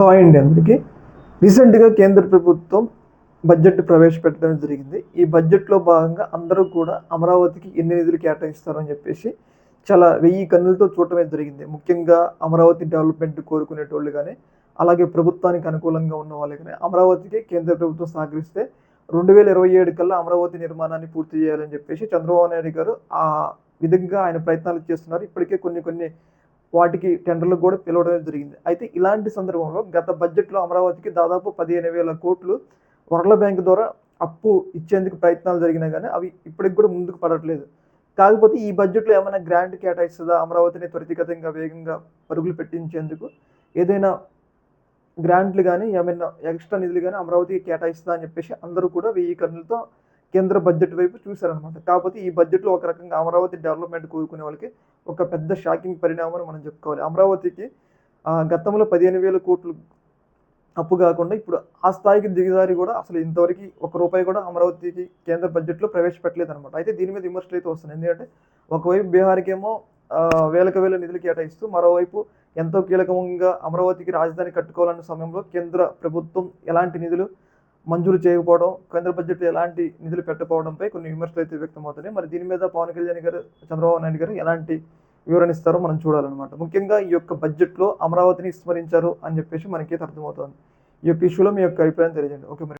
Hi అండి అందరికీ. రీసెంట్గా కేంద్ర ప్రభుత్వం బడ్జెట్ ప్రవేశపెట్టడం జరిగింది. ఈ బడ్జెట్లో భాగంగా అందరూ కూడా అమరావతికి ఎన్ని నిధులు కేటాయిస్తారు అని చెప్పేసి చాలా వెయ్యి కన్నులతో చూడటమే జరిగింది. ముఖ్యంగా అమరావతి డెవలప్మెంట్ కోరుకునేటోళ్ళు కానీ అలాగే ప్రభుత్వానికి అనుకూలంగా ఉన్న వాళ్ళు కానీ అమరావతికి కేంద్ర ప్రభుత్వం సహకరిస్తే రెండు వేల ఇరవై ఏడు కల్లా అమరావతి నిర్మాణాన్ని పూర్తి చేయాలని చెప్పేసి చంద్రబాబు నాయుడు గారు ఆ విధంగా ఆయన ప్రయత్నాలు చేస్తున్నారు. ఇప్పటికే కొన్ని కొన్ని వాటికి టెండర్లకు కూడా పిలవడం జరిగింది. అయితే ఇలాంటి సందర్భంలో గత బడ్జెట్లో అమరావతికి దాదాపు పదిహేను వేల కోట్లు వరల బ్యాంక్ ద్వారా అప్పు ఇచ్చేందుకు ప్రయత్నాలు జరిగినా కానీ అవి ఇప్పటికి కూడా ముందుకు పడట్లేదు. కాకపోతే ఈ బడ్జెట్లో ఏమైనా గ్రాంట్ కేటాయిస్తుందా? అమరావతిని త్వరితగతంగా వేగంగా పరుగులు పెట్టించేందుకు ఏదైనా గ్రాంట్లు కానీ ఏమైనా ఎక్స్ట్రా నిధులు కానీ అమరావతికి కేటాయిస్తుందా అని చెప్పేసి అందరూ కూడా వెయ్యి కన్నులతో కేంద్ర బడ్జెట్ వైపు చూశారనమాట కాకపోతే ఈ బడ్జెట్లో ఒక రకంగా అమరావతి డెవలప్మెంట్ కోరుకునే వాళ్ళకి ఒక పెద్ద షాకింగ్ పరిణామం మనం చెప్పుకోవాలి. అమరావతికి గతంలో పదిహేను వేల కోట్లు అప్పు కాకుండా ఇప్పుడు ఆ స్థాయికి దిగజారి కూడా అసలు ఇంతవరకు ఒక రూపాయి కూడా అమరావతికి కేంద్ర బడ్జెట్లో ప్రవేశపెట్టలేదు అనమాట అయితే దీని మీద విమర్శలు అయితే వస్తున్నాయి. ఎందుకంటే ఒకవైపు బీహార్కేమో వేలకు వేల నిధులు కేటాయిస్తూ మరోవైపు ఎంతో కీలకంగా అమరావతికి రాజధాని కట్టుకోవాలన్న సమయంలో కేంద్ర ప్రభుత్వం ఎలాంటి నిధులు మంజూరు చేయకపోవడం కేంద్ర బడ్జెట్ ఎలాంటి నిధులు పెట్టకపోవడంపై కొన్ని విమర్శలు అయితే వ్యక్తమవుతున్నాయి. మరి దీని మీద పవన్ కళ్యాణ్ గారు చంద్రబాబు నాయుడు గారు ఎలాంటి వివరణ ఇస్తారో మనం చూడాలన్నమాట. ముఖ్యంగా ఈ యొక్క బడ్జెట్లో అమరావతిని విస్మరించారు అని చెప్పేసి మనకైతే అర్థమవుతుంది. ఈ యొక్క ఇష్యూలో మీ యొక్క అభిప్రాయం తెలియజేయండి. ఓకే మరి.